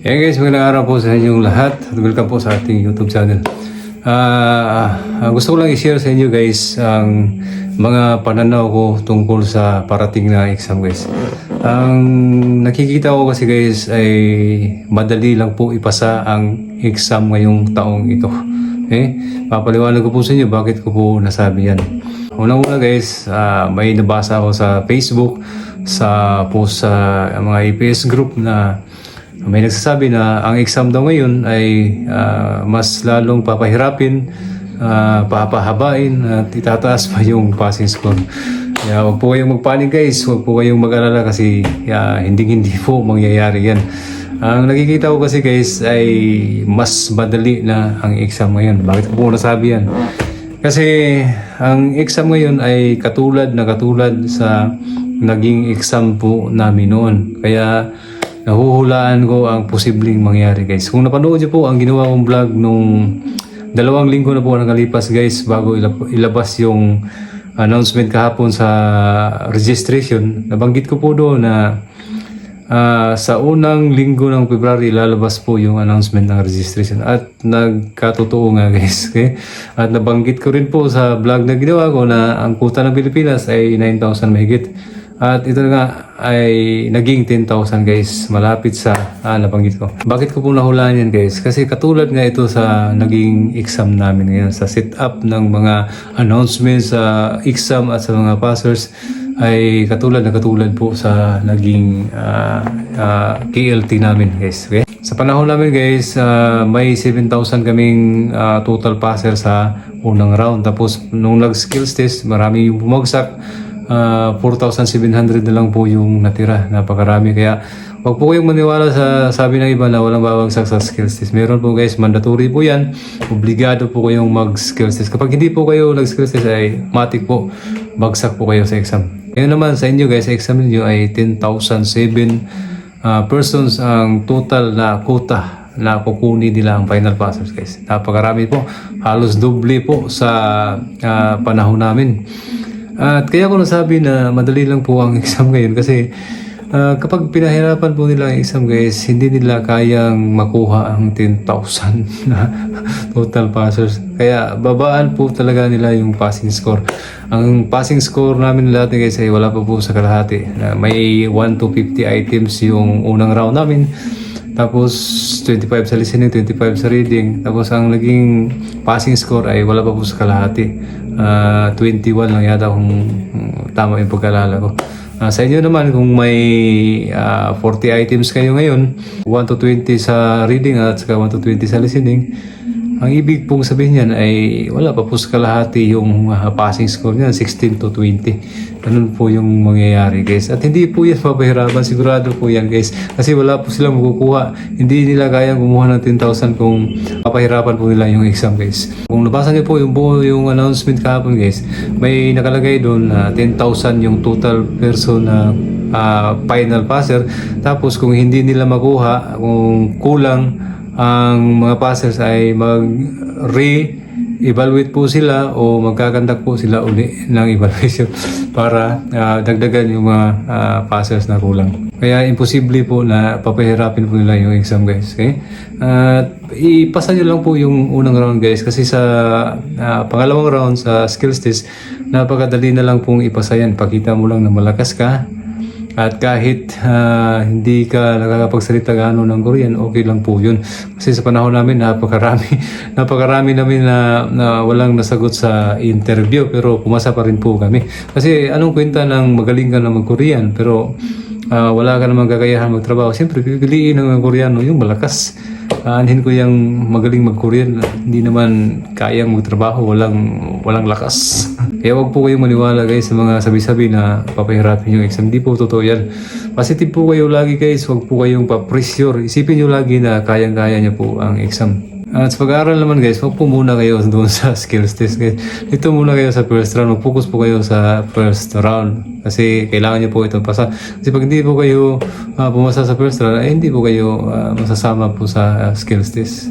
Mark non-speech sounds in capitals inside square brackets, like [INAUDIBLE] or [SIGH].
Hey guys, magandang araw po sa inyong lahat at welcome po sa ating YouTube channel. Ah, gusto ko lang i-share sa inyo guys ang mga pananaw ko tungkol sa parating na exam guys. Ang nakikita ko kasi guys ay madali lang po ipasa ang exam ngayong taong ito. Okay? Papaliwanag ko po sa inyo bakit ko po nasabi yan. Unang-una guys, ah, may nabasa ako sa Facebook sa post sa mga EPS group na may nagsasabi na ang exam daw ngayon ay ah, mas lalong papahirapin, ah, papahabain at itataas pa yung passing score. Kaya huwag po kayong magpanik guys, huwag po kayong mag-alala kasi ah, hindi hindi po mangyayari yan. Ang nakikita ko kasi guys ay mas madali na ang exam ngayon. Bakit po nasabi yan? Kasi ang exam ngayon ay katulad na katulad sa naging exam po namin noon. Kaya nahuhulaan ko ang posibleng mangyari guys. Kung napanood niyo po ang ginawa kong vlog nung dalawang linggo na po nakalipas guys bago ilab- ilabas yung announcement kahapon sa registration, nabanggit ko po doon na Ah, sa unang linggo ng February lalabas po yung announcement ng registration at nagkatotoo nga [LAUGHS] guys okay? at nabanggit ko rin po sa vlog na ginawa ko na ang kuta ng Pilipinas ay 9,000 mahigit at ito nga ay naging 10,000 guys malapit sa ah, nabanggit ko bakit ko po nahulaan yan guys kasi katulad nga ito sa naging exam namin ngayon sa set up ng mga announcements sa exam at sa mga passers ay katulad na katulad po sa naging ah, ah, KLT namin guys. Okay? Sa panahon namin guys, ah, may 7,000 kaming ah, total passer sa unang round. Tapos nung nag-skills test, marami yung bumagsak. Ah, 4,700 na lang po yung natira. Napakarami. Kaya wag po kayong maniwala sa sabi ng iba na walang babagsak sa skills test. Meron po guys, mandatory po yan. Obligado po kayong mag-skills test. Kapag hindi po kayo nag-skills test ay matik po, bagsak po kayo sa exam. Ngayon naman sa inyo guys, sa exam niyo ay 10,007 ah, persons ang total na quota na kukunin nila ang final passers guys. Napakarami po. Halos doble po sa ah, panahon namin. At kaya ko nasabi na madali lang po ang [LAUGHS] exam ngayon kasi ah, kapag pinahirapan po nila ang exam guys, hindi nila kayang makuha ang 10,000 [LAUGHS] na total passers. Kaya babaan po talaga nila yung passing score. Ang passing score namin dati guys ay wala pa po sa kalahati. Na may 1 to 50 items yung unang round namin. Tapos 25 sa listening, 25 sa reading. Tapos ang naging passing score ay wala pa po sa kalahati. Ah, 21 lang yata kung kung tama yung pagkalala ko. Ah, sa inyo naman kung may ah, 40 items kayo ngayon, 1 to 20 sa reading at saka 1 to 20 sa listening, ang ibig pong sabihin niyan ay wala pa po sa kalahati yung ah, passing score niyan, 16 to 20. Ganun po yung mangyayari guys. At hindi po yan papahirapan, sigurado po yan guys. Kasi wala po silang makukuha. Hindi nila kayang kumuha ng 10,000 kung papahirapan po nila yung exam guys. Kung nabasa niyo po yung buo yung announcement kahapon guys, may nakalagay doon na 10,000 yung total person na ah, final passer. Tapos kung hindi nila makuha, kung kulang ang mga passers ay mag-re-evaluate po sila o magkakandak po sila uli ng evaluation [LAUGHS] para ah, dagdagan yung mga ah, passers na kulang. Kaya imposible po na papahirapin po nila yung exam guys. Okay? At ipasa nyo lang po yung unang round guys kasi sa ah, pangalawang round sa skills test napakadali na lang pong ipasa yan. Pakita mo lang na malakas ka at kahit ah, hindi ka nakakapagsalita gaano ng Korean, okay lang po yun. Kasi sa panahon namin, napakarami, [LAUGHS] napakarami namin na, na walang nasagot sa interview, pero pumasa pa rin po kami. Kasi anong kwenta ng magaling ka na mag-Korean, pero ah, wala ka namang kakayahan magtrabaho. Siyempre, pipiliin ng Koreano yung malakas. Aanhin ko yung magaling mag-Korean, hindi naman kayang magtrabaho, walang, walang lakas. Kaya wag po kayong maniwala guys sa mga sabi-sabi na papahirapin yung exam. Hindi po totoo yan. Positive po kayo lagi guys, wag po kayong pa-pressure. Isipin nyo lagi na kayang-kaya niya po ang exam. At sa pag-aaral naman guys, wag po muna kayo [LAUGHS] doon sa skills test guys. Dito muna kayo sa first round. Mag-focus po kayo sa first round. Kasi kailangan niyo po ito pasa. Kasi pag hindi po kayo ah, pumasa sa first round, ay hindi po kayo ah, masasama po sa ah, skills test.